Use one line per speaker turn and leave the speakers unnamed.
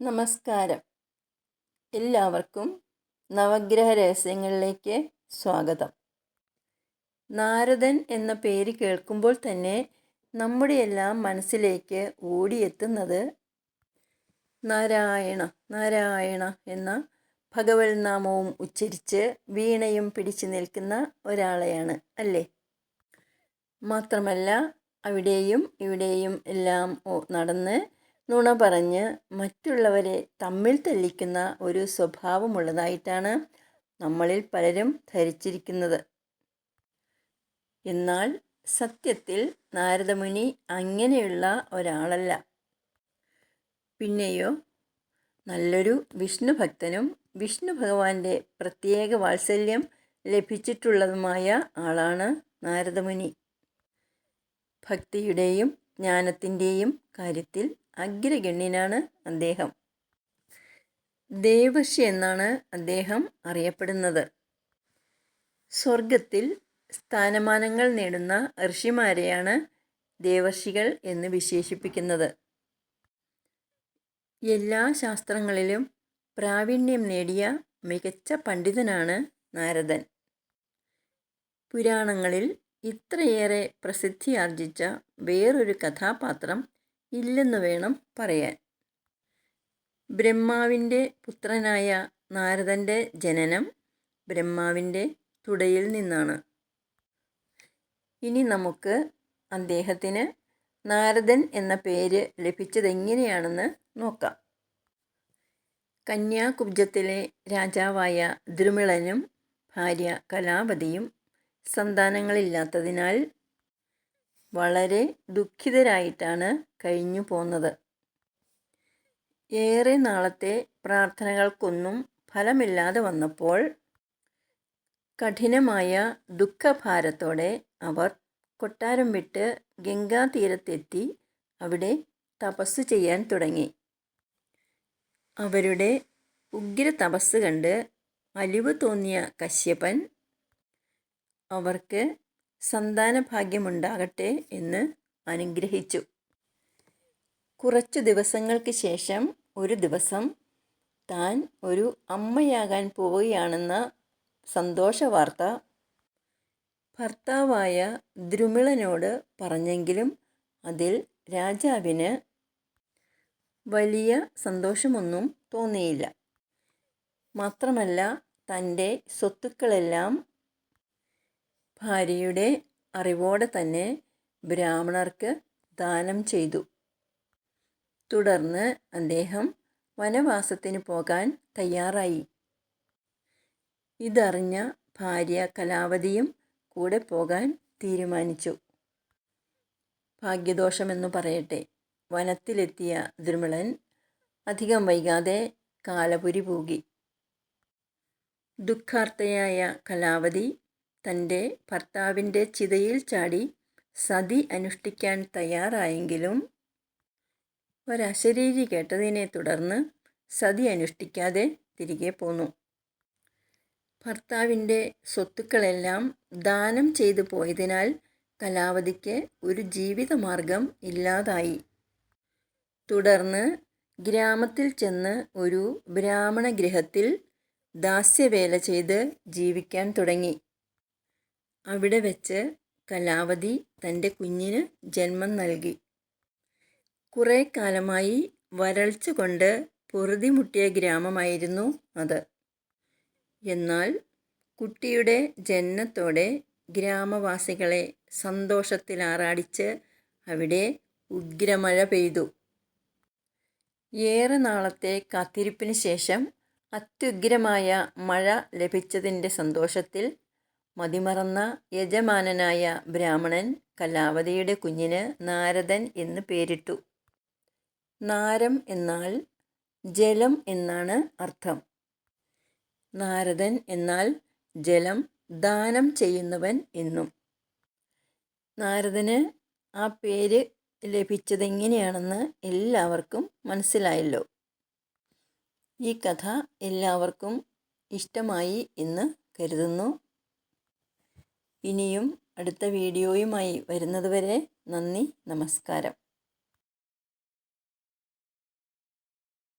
നമസ്കാരം. എല്ലാവർക്കും നവഗ്രഹ രഹസ്യങ്ങളിലേക്ക് സ്വാഗതം. നാരദൻ എന്ന പേര് കേൾക്കുമ്പോൾ തന്നെ നമ്മുടെ എല്ലാം മനസ്സിലേക്ക് ഓടിയെത്തുന്നത് നാരായണ നാരായണ എന്ന ഭഗവത് നാമവും ഉച്ചരിച്ച് വീണയും പിടിച്ചു നിൽക്കുന്ന ഒരാളെയാണ് അല്ലേ? മാത്രമല്ല അവിടെയും ഇവിടെയും എല്ലാം നടന്ന് നുണ പറഞ്ഞ് മറ്റുള്ളവരെ തമ്മിൽ തല്ലിക്കുന്ന ഒരു സ്വഭാവമുള്ളതായിട്ടാണ് നമ്മളിൽ പലരും ധരിച്ചിരിക്കുന്നത്. എന്നാൽ സത്യത്തിൽ നാരദമുനി അങ്ങനെയുള്ള ഒരാളല്ല. പിന്നെയോ നല്ലൊരു വിഷ്ണു ഭക്തനും വിഷ്ണു ഭഗവാന്റെ പ്രത്യേക വാത്സല്യം ലഭിച്ചിട്ടുള്ളതുമായ ആളാണ് നാരദമുനി. ഭക്തിയുടെയും ജ്ഞാനത്തിന്റെയും കാര്യത്തിൽ അഗ്രഗണ്യനാണ് അദ്ദേഹം. ദേവശി എന്നാണ് അദ്ദേഹം അറിയപ്പെടുന്നത്. സ്വർഗത്തിൽ സ്ഥാനമാനങ്ങൾ നേടുന്ന ഋഷിമാരെയാണ് ദേവർഷികൾ എന്ന് വിശേഷിപ്പിക്കുന്നത്. എല്ലാ ശാസ്ത്രങ്ങളിലും പ്രാവീണ്യം നേടിയ മികച്ച പണ്ഡിതനാണ് നാരദൻ. പുരാണങ്ങളിൽ ഇത്രയേറെ പ്രസിദ്ധിയാർജിച്ച വേറൊരു കഥാപാത്രം ഇല്ലെന്ന് വേണം പറയാൻ. ബ്രഹ്മാവിന്റെ പുത്രനായ നാരദന്റെ ജനനം ബ്രഹ്മാവിന്റെ തുടയിൽ നിന്നാണ്. ഇനി നമുക്ക് അദ്ദേഹത്തിന് നാരദൻ എന്ന പേര് ലഭിച്ചതെങ്ങനെയാണെന്ന് നോക്കാം. കന്യാകുബ്ജത്തിലെ രാജാവായ ദ്രുമിളനും ഭാര്യ കലാപതിയും സന്താനങ്ങളില്ലാത്തതിനാൽ വളരെ ദുഃഖിതരായിട്ടാണ് കഴിഞ്ഞു പോന്നത്. ഏറെ നാളത്തെ പ്രാർത്ഥനകൾക്കൊന്നും ഫലമില്ലാതെ വന്നപ്പോൾ കഠിനമായ ദുഃഖഭാരത്തോടെ അവർ കൊട്ടാരം വിട്ട് ഗംഗാതീരത്തെത്തി അവിടെ തപസ് ചെയ്യാൻ തുടങ്ങി. അവരുടെ ഉഗ്ര തപസ് കണ്ട് അലിവ് തോന്നിയ കശ്യപൻ അവർക്ക് സന്താനഭാഗ്യമുണ്ടാകട്ടെ എന്ന് അനുഗ്രഹിച്ചു. കുറച്ചു ദിവസങ്ങൾക്ക് ശേഷം ഒരു ദിവസം താൻ ഒരു അമ്മയാകാൻ പോവുകയാണെന്ന സന്തോഷ വാർത്ത ഭർത്താവായ ദ്രുമിളനോട് പറഞ്ഞെങ്കിലും അതിൽ രാജാവിന് വലിയ സന്തോഷമൊന്നും തോന്നിയില്ല. മാത്രമല്ല തന്റെ സ്വത്തുക്കളെല്ലാം ഭാര്യയുടെ അറിവോടെ തന്നെ ബ്രാഹ്മണർക്ക് ദാനം ചെയ്തു. തുടർന്ന് അദ്ദേഹം വനവാസത്തിന് പോകാൻ തയ്യാറായി. ഇതറിഞ്ഞ ഭാര്യ കലാവതിയും കൂടെ പോകാൻ തീരുമാനിച്ചു. ഭാഗ്യദോഷമെന്നു പറയട്ടെ. വനത്തിലെത്തിയ ദുർമിളൻ അധികം വൈകാതെ കാലപുരി പൂകി ദുഃഖാർത്തയായ കലാവതി തന്റെ ഭർത്താവിന്റെ ചിതയിൽ ചാടി സതി അനുഷ്ഠിക്കാൻ തയ്യാറായെങ്കിലും ഒരശരീരി കേട്ടതിനെ തുടർന്ന് സതി അനുഷ്ഠിക്കാതെ തിരികെ പോന്നു. ഭർത്താവിന്റെ സ്വത്തുക്കളെല്ലാം ദാനം ചെയ്തു പോയതിനാൽ കലാവതിക്ക് ഒരു ജീവിതമാർഗം ഇല്ലാതായി. തുടർന്ന് ഗ്രാമത്തിൽ ചെന്ന് ഒരു ബ്രാഹ്മണ ഗൃഹത്തിൽ ദാസ്യവേല ചെയ്ത് ജീവിക്കാൻ തുടങ്ങി. അവിടെ വെച്ച് കലാവതി തന്റെ കുഞ്ഞിന് ജന്മം നൽകി. കുറേ കാലമായി വരൾച്ച കൊണ്ട് പൊറുതിമുട്ടിയ ഗ്രാമമായിരുന്നു അത്. എന്നാൽ കുട്ടിയുടെ ജനനത്തോടെ ഗ്രാമവാസികളെ സന്തോഷത്തിൽ ആറാടിച്ച് അവിടെ ഉഗ്രമഴ പെയ്തു. ഏറെ നാളത്തെ കാത്തിരിപ്പിന് ശേഷം അത്യുഗ്രമായ മഴ ലഭിച്ചതിന്റെ സന്തോഷത്തിൽ മതിമറന്ന യജമാനനായ ബ്രാഹ്മണൻ കലാവതിയുടെ കുഞ്ഞിന് നാരദൻ എന്ന് പേരിട്ടു. നാരം എന്നാൽ ജലം എന്നാണ് അർത്ഥം. നാരദൻ എന്നാൽ ജലം ദാനം ചെയ്യുന്നവൻ എന്നും. നാരദന് ആ പേര് ലഭിച്ചതെങ്ങനെയാണെന്ന് എല്ലാവർക്കും മനസ്സിലായല്ലോ. ഈ കഥ എല്ലാവർക്കും ഇഷ്ടമായി എന്ന് കരുതുന്നു. ഇനിയും അടുത്ത വീഡിയോയുമായി വരുന്നതുവരെ നന്ദി നമസ്കാരം.